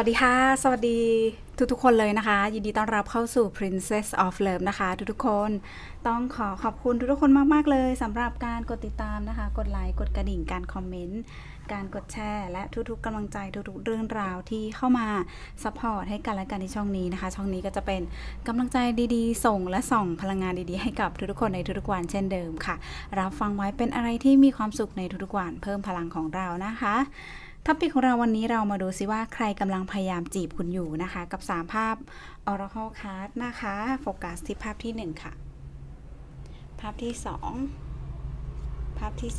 สวัสดีค่ะ สวัสดีทุกๆคนเลยนะคะ ยินดีต้อนรับเข้าสู่ Princess of Love นะคะ ทุกๆคนต้องขอขอบคุณทุกๆคนมากๆเลยสำหรับการกดติดตามนะคะ กดไลค์กดกระดิ่งการคอมเมนต์การกดแชร์ และทุกๆกำลังใจทุกๆเรื่องราวที่เข้ามาสปอร์ตให้กันและกันในช่องนี้นะคะ ช่องนี้ก็จะเป็นกำลังใจดีๆ ส่งและส่องพลังงานดีๆ ให้กับทุกๆคนในทุกๆวันเช่นเดิมค่ะรับฟังไว้เป็นอะไรที่มีความสุขในทุกๆวันเพิ่มพลังของเรานะคะ ท็อปิกของเราวันนี้เรามาดูซิว่าใครกำลังพยายามจีบคุณอยู่นะคะ กับ 3 ภาพ Oracle Card นะคะโฟกัสที่ภาพที่ 1 ค่ะ ภาพที่ 2 ภาพที่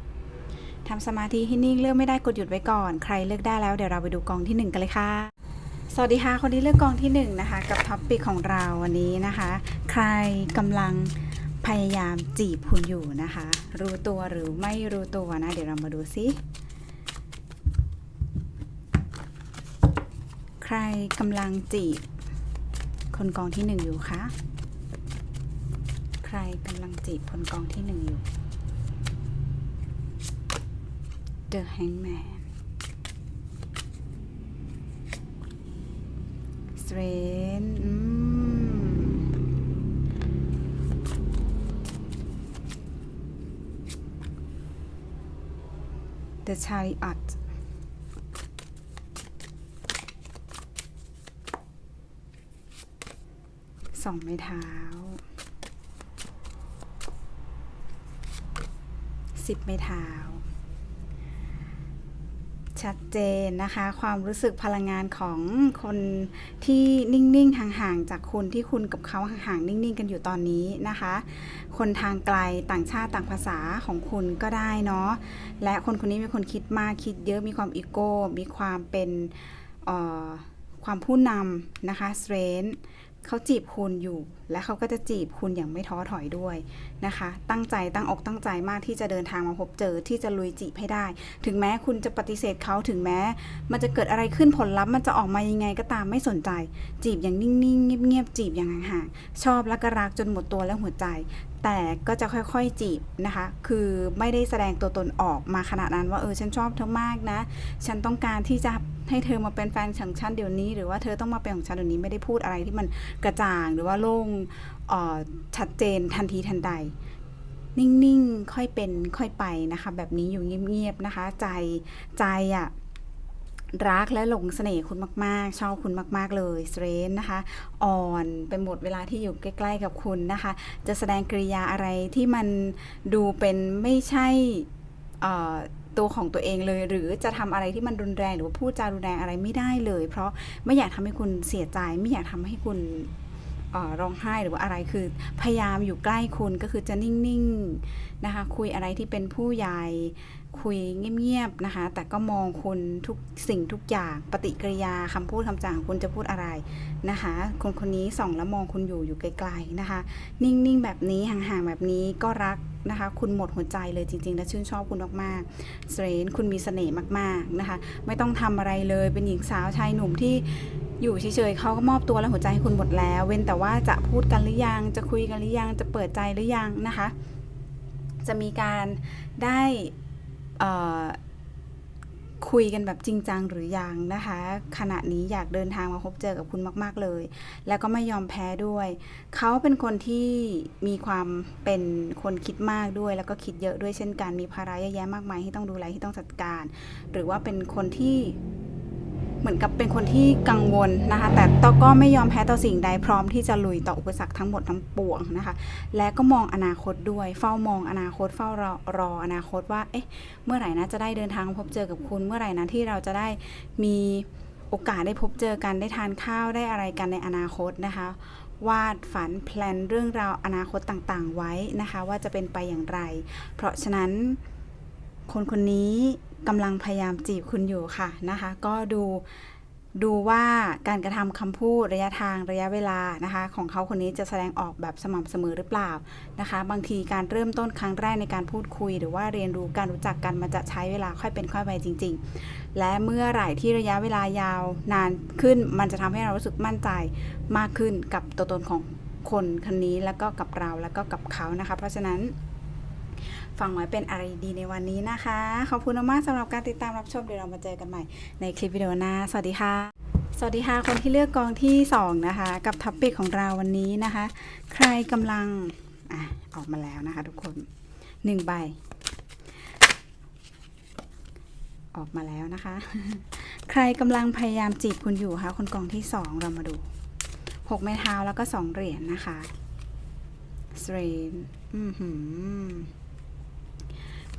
3 ทำสมาธิให้นิ่งเลือกไม่ได้กดหยุดไว้ก่อน ใครเลือกได้แล้วเดี๋ยวเราไปดูกองที่ 1 กันเลยค่ะ สวัสดีค่ะ คนที่เลือกกองที่ 1 นะคะ กับท็อปิกของเราวันนี้นะคะ ใครกำลังพยายามจีบคุณอยู่นะคะ รู้ตัวหรือไม่รู้ตัวนะ เดี๋ยวเรามาดูซิ ใครกำลังจีบ คนกองที่หนึ่งอยู่คะ ใครกำลังจีบคนกองที่หนึ่งอยู่ The Hangman Strange อืม The Chariot สองไม้เท้าสิบไม้เท้า ชัดเจนนะคะ ความรู้สึกพลังงานของคนที่นิ่งๆห่างๆจากคุณที่คุณกับเขาห่างๆนิ่งๆ กันอยู่ตอนนี้นะคะ คนทางไกลต่างชาติต่างภาษาของคุณก็ได้เนาะและคนคนนี้มีคนคิดมากคิดเยอะมีความอีโก้มีความเป็นความผู้นำนะคะส เขาจีบคุณอยู่ และเขาก็จะจีบคุณอย่างไม่ท้อถอยด้วยนะคะ ตั้งใจตั้งอกตั้งใจมากที่จะเดินทางมาพบเจอที่จะลุยจีบให้ได้ ถึงแม้คุณจะปฏิเสธเขาถึงแม้ มันจะเกิดอะไรขึ้นผลลัพธ์มันจะออกมายังไงก็ตามไม่สนใจ จีบอย่างนิ่งๆเงียบๆจีบอย่างห่างๆชอบและก็รักจนหมดตัวและหัวใจ แต่ก็จะค่อยๆจีบนะคะ คือไม่ได้แสดงตัวตนออกมาขนาดนั้นว่าเออฉันชอบเธอมากนะ ฉันต้องการที่จะ ให้เธอมาเป็นแฟนของฉันเดี๋ยวนี้ หรือว่าเธอต้องมาเป็นของฉันเดี๋ยวนี้ไม่ได้พูดอะไรที่มันกระจ่างหรือว่าโล่งชัดเจนทันทีทันใด นิ่งๆค่อยเป็นค่อยไปนะคะ แบบนี้อยู่เงียบๆนะคะ ใจใจอะรักและหลงเสน่ห์คุณมาก ๆ ชอบคุณมาก ๆ เลยสเตรนนะคะ อ่อนไปหมดเวลาที่อยู่ใกล้ ๆ กับคุณนะคะ จะแสดงกริยาอะไรที่มันดูเป็นไม่ใช่ ตัวของตัวเองเลย หรือจะทำอะไรที่มันรุนแรงหรือว่าพูดจารุนแรงอะไรไม่ได้เลย เพราะไม่อยากทำให้คุณเสียใจ ไม่อยากทำให้คุณร้องไห้หรือว่าอะไรคือพยายามอยู่ใกล้คุณก็คือจะนิ่งๆนะคะคุยอะไรที่เป็นผู้ใหญ่ คุยเงียบๆนะคะ แต่ก็มองคุณทุกสิ่งทุกอย่างปฏิกิริยาคำพูดคำจาของคุณจะพูดอะไรนะคะ คนคนนี้ส่องแล้วมองคุณอยู่อยู่ไกลๆนะคะ นิ่งๆแบบนี้ห่างๆแบบนี้ก็รักนะคะ คุณหมดหัวใจเลยจริงๆและชื่นชอบคุณมากๆเสรนคุณมีเสน่ห์มากๆนะคะ ไม่ต้องทำอะไรเลยเป็นหญิงสาวชายหนุ่มที่อยู่เฉยๆเขาก็มอบตัวและหัวใจให้คุณหมดแล้ว เว้นแต่ว่าจะพูดกันหรือยังจะคุยกันหรือยังจะเปิดใจหรือยังนะคะ จะมีการได้ คุยกันแบบจริงจังหรือยังนะคะ ขณะนี้อยากเดินทางมาพบเจอกับคุณมาก ๆ เลย แล้วก็ไม่ยอมแพ้ด้วย เขาเป็นคนที่มีความเป็นคนคิดมากด้วย แล้วก็คิดเยอะด้วยเช่นกันมีภาระเยอะแยะมากมายที่ต้องดูแลที่ต้องจัดการ หรือว่าเป็นคนที่ เหมือนกับเป็นคนที่กังวลนะคะ แต่ตก็ไม่ยอมแพ้ต่อสิ่งใดพร้อมที่จะลุยต่ออุปสรรคทั้งหมดทั้งปวงนะคะ และก็มองอนาคตด้วย เฝ้ามองอนาคตเฝ้ารอรออนาคตว่าเอ๊ะเมื่อไหร่นะจะได้เดินทางพบเจอกับคุณเมื่อไหร่นะที่เราจะได้มีโอกาสได้พบเจอกันได้ทานข้าวได้อะไรกันในอนาคตนะคะวาดฝันแพลนเรื่องราวอนาคตต่างๆ ไว้นะคะ ว่าจะเป็นไปอย่างไร เพราะฉะนั้นคนคนนี้ กำลังพยายามจีบคุณอยู่ค่ะนะคะ ก็ดูดูว่าการกระทำคำพูดระยะทางระยะเวลานะคะ ของเขาคนนี้จะแสดงออกแบบสม่ำเสมอหรือเปล่านะคะ บางทีการเริ่มต้นครั้งแรกในการพูดคุย หรือว่าเรียนรู้การรู้จักกันมันจะใช้เวลาค่อยเป็นค่อยไปจริง ๆ และเมื่อไหร่ที่ระยะเวลายาวนานขึ้น มันจะทำให้เรารู้สึกมั่นใจมากขึ้นกับตัวตนของคนคนนี้แล้วก็กับเราแล้วก็กับเขานะคะ เพราะฉะนั้น ฟังไว้เป็นอะไรดีในวันนี้นะคะ ขอบคุณมากสำหรับการติดตามรับชมเดี๋ยวเรามาเจอกันใหม่ในคลิปวิดีโอหน้า สวัสดีค่ะ สวัสดีค่ะ คนที่เลือกกองที่ 2 นะคะ กับท็อปปิกของเราวันนี้นะคะ ใครกำลังอะออกมาแล้วนะคะ ทุกคนหนึ่งใบออกมาแล้วนะคะ ใครกำลังพยายามจีบคุณอยู่คะคนกองที่ 2 เรามาดูหกไม้เท้าแล้วก็สองเหรียญนะคะสเตรนอือหือ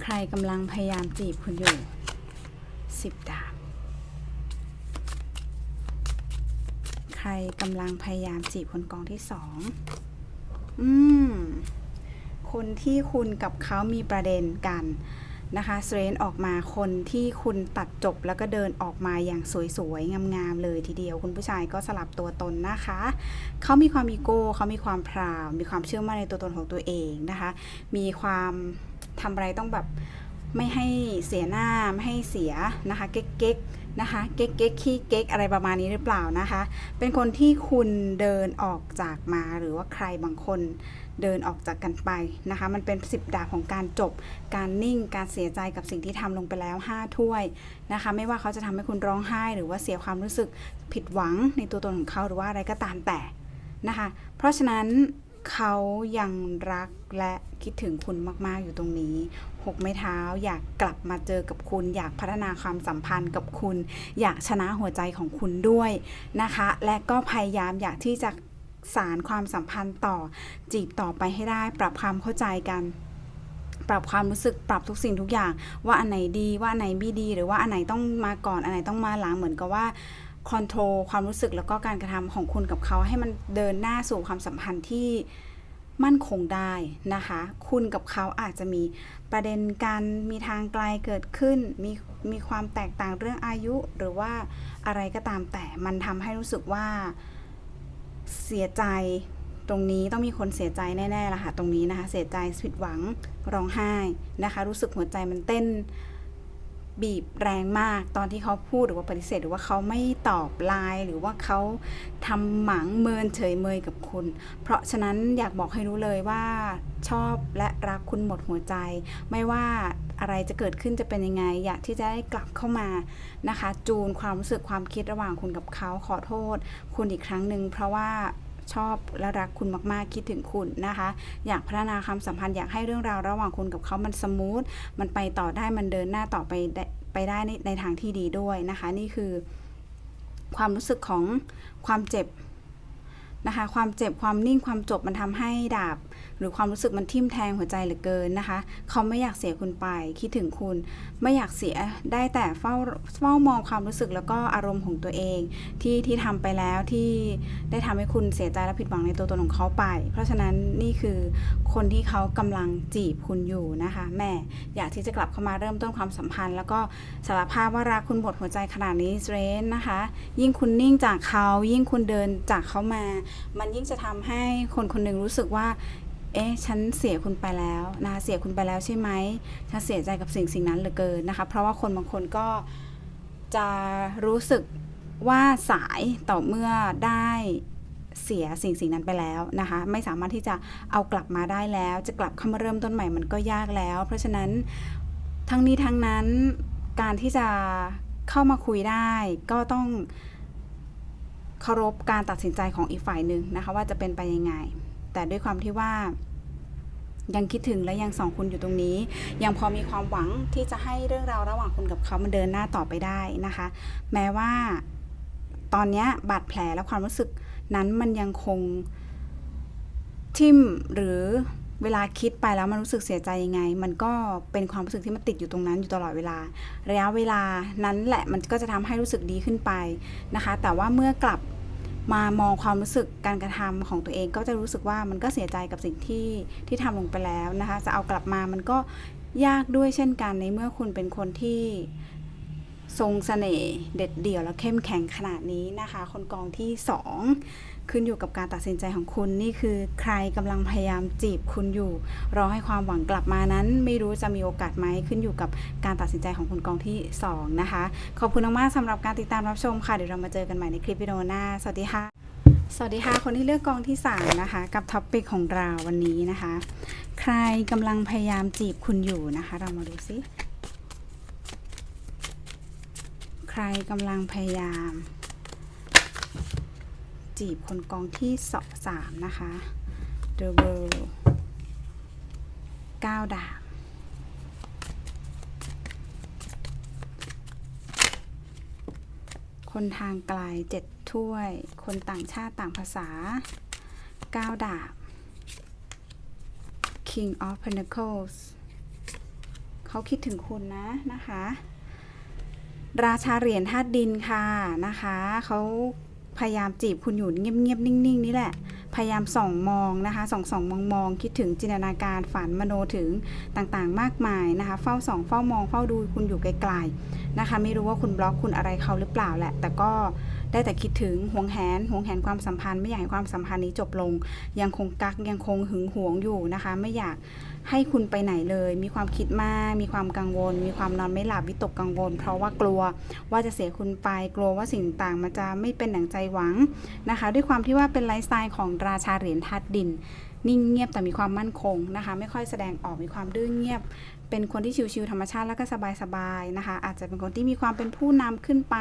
ใครกำลังพยายามจีบคุณอยู่สิบดาบ ใครกำลังพยายามจีบคนกองที่สองอืม คนที่คุณกับเขามีประเด็นกันนะคะเซรนออกมาคนที่คุณตัดจบแล้วก็เดินออกมาอย่างสวยๆ งามๆ เลยทีเดียว คุณผู้ชายก็สลับตัวตนนะคะ เขามีความอีโก้เขามีความพราว มีความเชื่อมั่นในตัวตนของตัวเองนะคะ มีความ ทำอะไรต้องแบบไม่ให้เสียหน้าไม่ให้เสียนะคะเก๊กๆนะคะเก๊กเก๊กขี้เก๊กอะไรประมาณนี้หรือเปล่านะคะ เป็นคนที่คุณเดินออกจากมาหรือว่าใครบางคนเดินออกจากกันไปนะคะ มันเป็นสิบดาบของการจบ การนิ่งการเสียใจกับสิ่งที่ทำลงไปแล้ว 5 ถ้วยนะคะ ไม่ว่าเขาจะทำให้คุณร้องไห้ หรือว่าเสียความรู้สึกผิดหวังในตัวตนของเขาหรือว่าอะไรก็ตามแต่นะคะ เพราะฉะนั้น เขายังรักและคิดถึงคุณมาก ๆ อยู่ตรงนี้หกไม้เท้า อยากกลับมาเจอกับคุณ อยากพัฒนาความสัมพันธ์กับคุณ อยากชนะหัวใจของคุณด้วยนะคะ และก็พยายามอยากที่จะสารความสัมพันธ์ต่อจีบต่อไปให้ได้ ปรับความเข้าใจกัน ปรับความรู้สึกปรับทุกสิ่งทุกอย่าง ว่าอันไหนดีว่าอันไหนไม่ดี หรือว่าอันไหนต้องมาก่อนอันไหนต้องมาหลังเหมือนกับว่า คอนโทรลความรู้สึกแล้วก็การกระทำของคุณกับเขาให้มันเดินหน้าสู่ความสัมพันธ์ที่มั่นคงได้นะคะ คุณกับเขาอาจจะมีประเด็นการมีทางไกลเกิดขึ้น มีมีความแตกต่างเรื่องอายุ หรือว่าอะไรก็ตามแต่มันทำให้รู้สึกว่าเสียใจตรงนี้ต้องมีคนเสียใจแน่ๆละค่ะตรงนี้นะคะ เสียใจผิดหวังร้องไห้นะคะ รู้สึกหัวใจมันเต้น บีบแรงมากตอนที่เขาพูดหรือว่าปฏิเสธ หรือว่าเขาไม่ตอบไลน์หรือว่าเขาทำหมังเมินเฉยเมยกับคุณ เพราะฉะนั้นอยากบอกให้รู้เลยว่าชอบและรักคุณหมดหัวใจ ไม่ว่าอะไรจะเกิดขึ้นจะเป็นยังไง อยากที่จะได้กลับเข้ามานะคะ จูนความรู้สึกความคิดระหว่างคุณกับเขาขอโทษ คุณอีกครั้งหนึ่งเพราะว่า ชอบและรักคุณมากๆคิดถึงคุณนะคะ อยากพัฒนาความสัมพันธ์อยากให้เรื่องราวระหว่างคุณกับเขามันสมูทมันไปต่อได้มันเดินหน้าต่อไปได้ไปได้ในในทางที่ดีด้วยนะคะ นี่คือ ความรู้สึกของความเจ็บนะคะ ความเจ็บความนิ่งความจบมันทำให้ดาบ หรือความรู้สึกมันทิ่มแทงหัวใจเหลือเกินนะคะ เขาไม่อยากเสียคุณไปคิดถึงคุณ ไม่อยากเสียได้แต่เฝ้าเฝ้ามองความรู้สึกแล้วก็อารมณ์ของตัวเอง ที่ที่ทำไปแล้วที่ได้ทำให้คุณเสียใจและผิดหวังในตัวตนของเขาไป เพราะฉะนั้นนี่คือคนที่เขากำลังจีบคุณอยู่นะคะแม่อยากที่จะกลับเข้ามาเริ่มต้นความสัมพันธ์ แล้วก็สารภาพว่ารักคุณหมดหัวใจขนาดนี้เรนนะคะ ยิ่งคุณนิ่งจากเขายิ่งคุณเดินจากเขามา มันยิ่งจะทำให้คนคนหนึ่งรู้สึกว่า เอ๊ะฉันเสียคุณไปแล้วนะคะเสียคุณไปแล้วใช่ไหมฉันเสียใจกับสิ่งสิ่งนั้นเหลือเกินนะคะ เพราะว่าคนบางคนก็จะรู้สึกว่าสายต่อเมื่อได้เสียสิ่งสิ่งนั้นไปแล้วนะคะ ไม่สามารถที่จะเอากลับมาได้แล้ว จะกลับเข้ามาเริ่มต้นใหม่มันก็ยากแล้ว เพราะฉะนั้นทั้งนี้ทั้งนั้นการที่จะเข้ามาคุยได้ก็ต้องเคารพการตัดสินใจของอีกฝ่ายหนึ่งนะคะ ว่าจะเป็นไปยังไง แต่ด้วยความที่ว่า ยังคิดถึงและยังสองคุณอยู่ตรงนี้ ยังพอมีความหวังที่จะให้เรื่องราวระหว่างคุณกับเขามันเดินหน้าต่อไปได้นะคะ แม้ว่าตอนนี้บาดแผลและความรู้สึกนั้นมันยังคงทิมหรือเวลาคิดไปแล้วมันรู้สึกเสียใจยังไง มันก็เป็นความรู้สึกที่มันติดอยู่ตรงนั้นอยู่ตลอดเวลา ระยะเวลานั้นแหละมันก็จะทำให้รู้สึกดีขึ้นไปนะคะ แต่ว่าเมื่อกลับ มามองความรู้สึกการกระทำของตัวเองก็จะรู้สึกว่ามันก็เสียใจกับสิ่งที่ที่ทำลงไปแล้วนะคะ จะเอากลับมามันก็ยากด้วยเช่นกันในเมื่อคุณเป็นคนที่ทรงเสน่ห์เด็ดเดี่ยวและเข้มแข็งขนาดนี้นะคะ คนกองที่สอง ขึ้นอยู่กับการตัดสินใจของคุณนี่คือใครกำลังพยายามจีบคุณอยู่ รอให้ความหวังกลับมานั้น ไม่รู้จะมีโอกาสไหมขึ้นอยู่กับการตัดสินใจของคุณกองที่สองนะคะ ขอบคุณมากๆสำหรับการติดตามรับชมค่ะ เดี๋ยวเรามาเจอกันใหม่ในคลิปวิดีโอหน้า สวัสดีค่ะ สวัสดีค่ะ คนที่เลือกกองที่ 3 นะคะ กับท็อปปิกของเราวันนี้นะคะ ใครกำลังพยายามจีบคุณอยู่นะคะ เรามาดูซิ ใครกำลังพยายาม จีบคนกองที่สอสามนะคะ The World เก้าดาบคนทางไกลเจ็ดถ้วย คนต่างชาติต่างภาษาเก้าดาบ King of Pentacles เขาคิดถึงคุณนะนะคะ ราชาเหรียญธาตุดินค่ะนะคะ เขา พยายามจีบคุณอยู่เงียบๆนิ่งๆนี่แหละ พยายามส่องมองนะคะส่องส่องมองมองคิดถึงจินตนาการฝันมโนถึงต่างๆ มากมายนะคะ เฝ้าส่องเฝ้ามองเฝ้าดูคุณอยู่ไกลๆนะคะ ไม่รู้ว่าคุณบล็อกคุณอะไรเขาหรือเปล่าแหละ แต่ก็ได้แต่คิดถึงห่วงแหนห่วงแหนความสัมพันธ์ไม่อยากให้ความสัมพันธ์นี้จบลง ยังคงกักยังคงหึงหวงอยู่นะคะ ไม่อยาก ให้คุณไปไหนเลย มีความคิดมาก มีความกังวล มีความนอนไม่หลับวิตกกังวล เพราะว่ากลัวว่าจะเสียคุณไป กลัวว่าสิ่งต่างมันจะไม่เป็นดั่งใจหวังนะคะ ด้วยความที่ว่าเป็นไลฟ์สไตล์ของราชาเหรียญธาตุดิน นิ่งเงียบแต่มีความมั่นคงนะคะ ไม่ค่อยแสดงออกมีความดื้อเงียบ เป็นคนที่ชิวๆธรรมชาติแล้วก็สบายๆนะคะ อาจจะเป็นคนที่มีความเป็นผู้นำขึ้นไป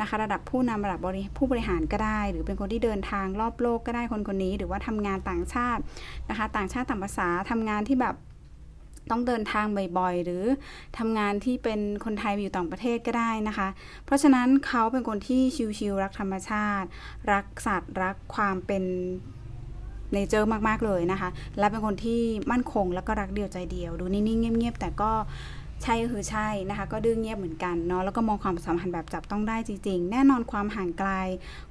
นะคะ ระดับผู้นำระดับบริผู้บริหารก็ได้ หรือเป็นคนที่เดินทางรอบโลกก็ได้คนคนนี้ หรือว่าทำงานต่างชาตินะคะ ต่างชาติต่างภาษาทำงานที่แบบ ต้องเดินทางบ่อยๆ หรือทำงานที่เป็นคนไทยอยู่ต่างประเทศก็ได้นะคะ เพราะฉะนั้นเขาเป็นคนที่ชิวๆรักธรรมชาติ รักสัตว์ รักความเป็นเนเจอร์มากๆเลยนะคะ และเป็นคนที่มั่นคงแล้วก็รักเดียวใจเดียว ดูนิ่งๆเงียบๆแต่ก็ใช่ก็คือใช่นะคะ ก็ดื้อเงียบเหมือนกันเนาะแล้วก็มองความสัมพันธ์แบบจับต้องได้จริงๆ แน่นอนความห่างไกล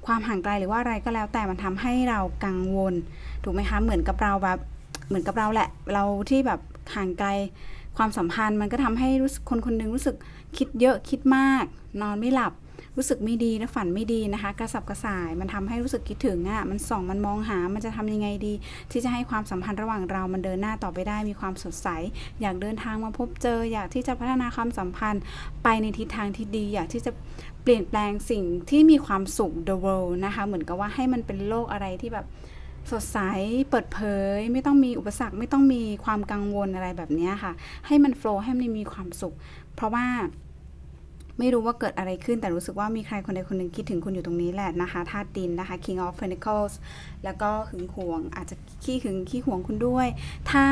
ความห่างไกลหรือว่าอะไรก็แล้วแต่มันทำให้เรากังวล ถูกไหมคะเหมือนกับเราแบบเหมือนกับเราแหละ เราที่แบบ ห่างไกลความสัมพันธ์มันก็ทำให้รู้สึกคนคนหนึงรู้สึกคิดเยอะคิดมาก นอนไม่หลับ รู้สึกไม่ดีและฝันไม่ดีนะคะ กระสับกระส่าย มันทำให้รู้สึกคิดถึงอะ่ะมันส่องมันมองหา มันจะทำยังไงดี ที่จะให้ความสัมพันธ์ระหว่างเรา มันเดินหน้าต่อไปได้มีความสดใส อยากเดินทางมาพบเจอ อยากที่จะพัฒนาความสัมพันธ์ไปในทิศทางที่ดี อยากที่จะเปลี่ยนแปลงสิ่งที่มีความสุข the world นะคะเหมือนกับว่าให้มันเป็นโลกอะไรที่แบบ สดใสเปิดเผย ไม่ต้องมีอุปสรรค ไม่ต้องมีความกังวลอะไรแบบนี้ค่ะ ให้มันโฟล์ให้มันมีความสุข เพราะว่าไม่รู้ว่าเกิดอะไรขึ้นแต่รู้สึกว่ามีใครคนใดคนหนึ่งคิดถึงคุณอยู่ตรงนี้แหละนะคะธาตุดินนะคะ King of Pentacles แล้วก็หึงหวง อาจจะขี้หึงขี้หวงคุณด้วย ถ้า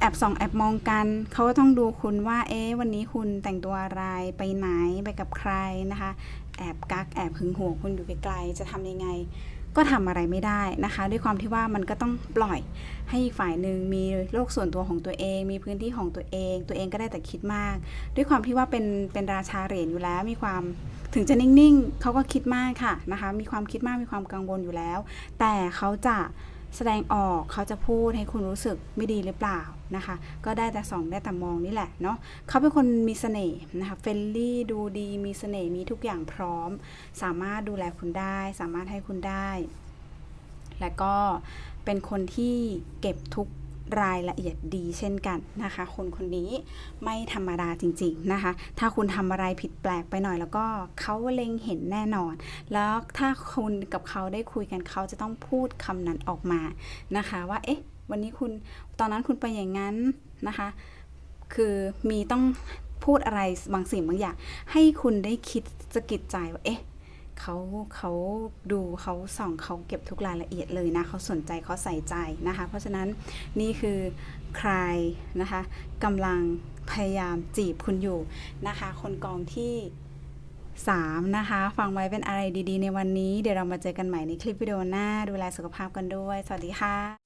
แอบส่องแอบมองกันเขาก็ต้องดูคุณว่า เอ๊ะวันนี้คุณแต่งตัวอะไรไปไหนไปกับใครนะคะ แอบกักแอบหึงหวงคุณอยู่ไกลๆจะทำยังไง ก็ทำอะไรไม่ได้นะคะ ด้วยความที่ว่ามันก็ต้องปล่อยให้อีกฝ่ายหนึ่งมีโลกส่วนตัวของตัวเอง มีพื้นที่ของตัวเอง ตัวเองก็ได้แต่คิดมาก ด้วยความที่ว่าเป็นเป็นราชาเหรียญอยู่แล้วมีความถึงจะนิ่งๆเขาก็คิดมากค่ะนะคะ มีความคิดมากมีความกังวลอยู่แล้ว แต่เขาจะ แสดงออกเขาจะพูดให้คุณรู้สึกไม่ดีหรือเปล่านะคะ ก็ได้แต่ส่องได้แต่มองนี่แหละเนาะเขาเป็นคนมีเสน่ห์นะคะเฟรนลี่ดูดีมีเสน่ห์มีทุกอย่างพร้อม สามารถดูแลคุณได้ สามารถให้คุณได้ และก็เป็นคนที่เก็บทุก รายละเอียดดีเช่นกันนะคะ คนคนนี้ไม่ธรรมดาจริง ๆนะคะ ถ้าคุณทำอะไรผิดแปลกไปหน่อยแล้วก็เขาเล็งเห็นแน่นอน แล้วถ้าคุณกับเขาได้คุยกันเขาจะต้องพูดคำนั้นออกมานะคะ ว่าเอ๊ะ วันนี้คุณตอนนั้นคุณไปอย่างนั้นนะคะ คือมีต้องพูดอะไรบางสิ่งบางอย่าง ให้คุณได้คิดสะกิดใจว่าเอ๊ะ เขาเขาดูเขาส่องเขาเก็บทุกรายละเอียดเลยนะเขาสนใจเขาใส่ใจนะคะ เพราะฉะนั้นนี่คือใครนะคะกำลังพยายามจีบคุณอยู่นะคะ คนกองที่3นะคะ ฟังไว้เป็นอะไรดีๆ ในวันนี้ เดี๋ยวเรามาเจอกันใหม่ในคลิปวิดีโอหน้า ดูแลสุขภาพกันด้วย สวัสดีค่ะ